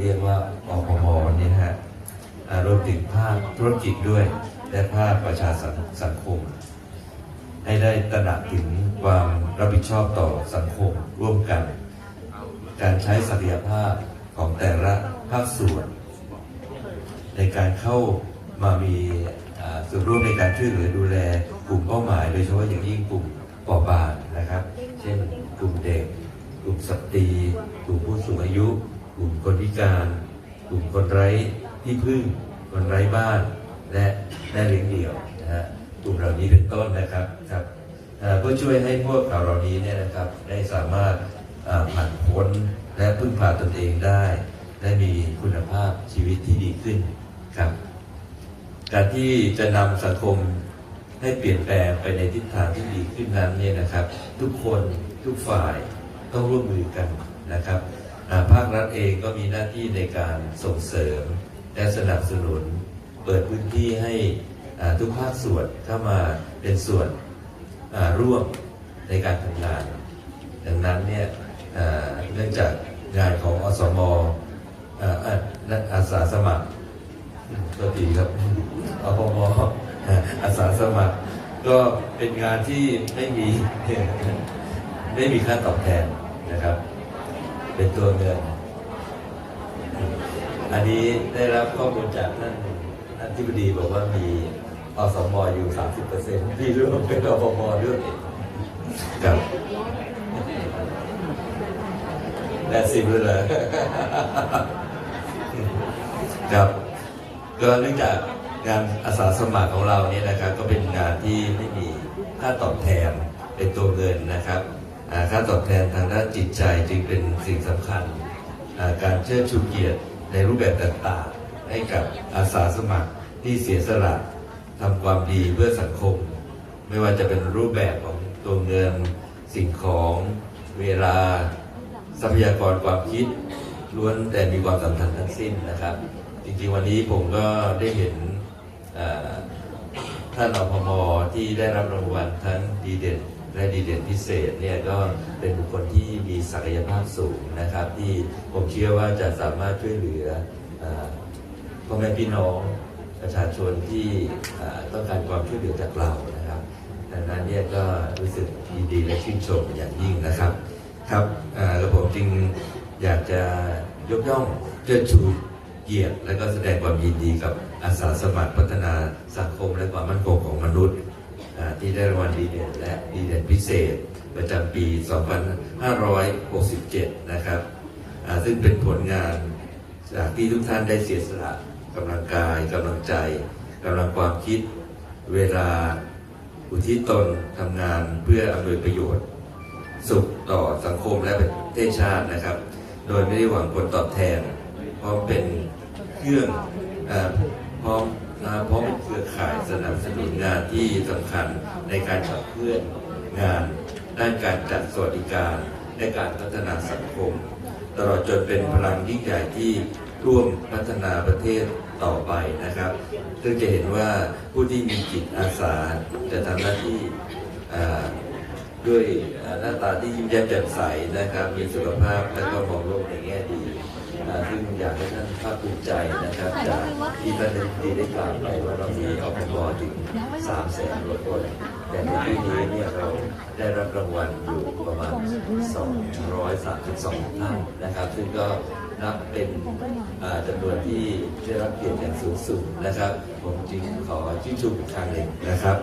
เรียกว่าอพมนี่ฮะอารวมถึงภาคธุรกิจด้วย และภาคประชาสังสงคม ให้ได้ตระหนักถึงความรับผิดชอบต่อสังคมร่วมกัน การใช้ศักยภาพของแต่ละภาคส่วน ในการเข้ามามีส่วนร่วมในการช่วยเหลือดูแลกลุ่มเป้าหมาย โดยเฉพาะอย่างยิ่งกลุ่มปราะบางนะครับ เช่น กลุ่มเด็ก กลุ่มสตรี กลุ่มผู้สูงอายุ กลุ่มคนพิการ กลุ่มคนไร้ที่พึ่ง คนไร้บ้าน และแม่เลี้ยงเดี่ยวนะฮะกลุ่มเหล่านี้เป็นต้นนะครับครับเพื่อช่วยให้พวกเราเหล่านี้เนี่ยนะครับได้สามารถผ่านพ้นและพึ่งพาตนเองได้ และมีคุณภาพชีวิตที่ดีขึ้นครับ การที่จะนำสังคมให้เปลี่ยนแปลงไปในทิศทางที่ดีขึ้นนั้นเนี่ยนะครับ ทุกคนทุกฝ่ายต้องร่วมมือกันนะครับ ภาครัฐเองก็มีหน้าที่ในการส่งเสริม และสนับสนุน เปิดพื้นที่ให้ทุกภาคส่วนเข้ามาเป็นส่วนร่วมในการทำงาน ดังนั้นเนี่ยเนื่องจากงานของอสมนักอาสาสมัครก็ดีครับอพมอาสาสมัคร ก็เป็นงานที่ไม่มีไม่มีค่าตอบแทนนะครับ เป็นตัวเงิน อันนี้ได้รับข้อมูลจากท่านท่านที่บดีบอกว่ามีอสมอยู่ 30%ที่ร่วมเป็นอพมด้วยครับและสิบเลยเหรอครับก็เนื่องจากงานอาสาสมัครของเราเนี่ยนะครับ ก็เป็นงานที่ไม่มีค่าตอบแทนเป็นตัวเงินนะครับ ค่าตอบแทนทางด้านจิตใจจึงเป็นสิ่งสำคัญ การเชิดชูเกียรติในรูปแบบต่างๆ ให้กับอาสาสมัครที่เสียสละทำความดีเพื่อสังคม ไม่ว่าจะเป็นรูปแบบของตัวเงินสิ่งของเวลาทรัพยากรความคิดล้วนแต่มีความสำคัญทั้งสิ้นนะครับ จริงๆวันนี้ผมก็ได้เห็นท่านอพมที่ได้รับรางวัลทั้งดีเด่น และดีเด่นพิเศษเนี่ยก็เป็นบุคคลที่มีศักยภาพสูงนะครับ ที่ผมเชื่อว่าจะสามารถช่วยเหลือพ่อแม่พี่น้องประชาชนที่ต้องการความช่วยเหลือจากเรานะครับดังนั้นเนี่ยก็รู้สึกยินดีและชื่นชมอย่างยิ่งนะครับครับอ่าแล้วผมจึงอยากจะยกย่องเชิดชูเกียรติและก็แสดงความยินดีกับอาสาสมัครพัฒนาสามมั่นคงของมนุษย์อ่า ที่ได้รางวัลดีเด่นและดีเด่นพิเศษ ประจำปี 2567 นะครับซึ่งเป็นผลงานจากที่ทุกท่านได้เสียสละกำลังกายกำลังใจกำลังความคิด เวลาอุทิศตนทำงานเพื่ออำนวยประโยชน์ สุขต่อสังคมและประเทศชาตินะครับ โดยไม่ได้หวังผลตอบแทน เพราะเป็นเครื่องอพร้อม นะเพราะเป็นเครือข่ายสนับสนุนงานที่สำคัญในการขับเคลื่อนงาน ด้านการจัดสวัสดิการและการพัฒนาสังคม ตลอดจนเป็นพลังยิ่งใหญ่ที่ร่วมพัฒนาประเทศต่อไปนะครับ ซึ่งจะเห็นว่าผู้ที่มีจิตอาสาจะทำหน้าที่ด้วยหน้าตาที่ยิ้มแย้มแจ่มใสนะครับ มีสุขภาพและก็มองโลกในแง่ ซึ่งอยากให้ท่านภาคภูมิใจนะครับจากที่ท่านได้ได้กล่าวไปว่าเรามีอพมถึงสามแสนกว่าคนแต่ในปีนี้เนี่ยเราได้รับรางวัลอยู่ประมาณ 232ท่านนะครับ ซึ่งก็นับเป็นอ่าจำนวนที่ได้รับเกียรติอย่างสูงสุดนะครับ ผมจึงขอชื่นชมอีกครั้งหนึ่งนะครับ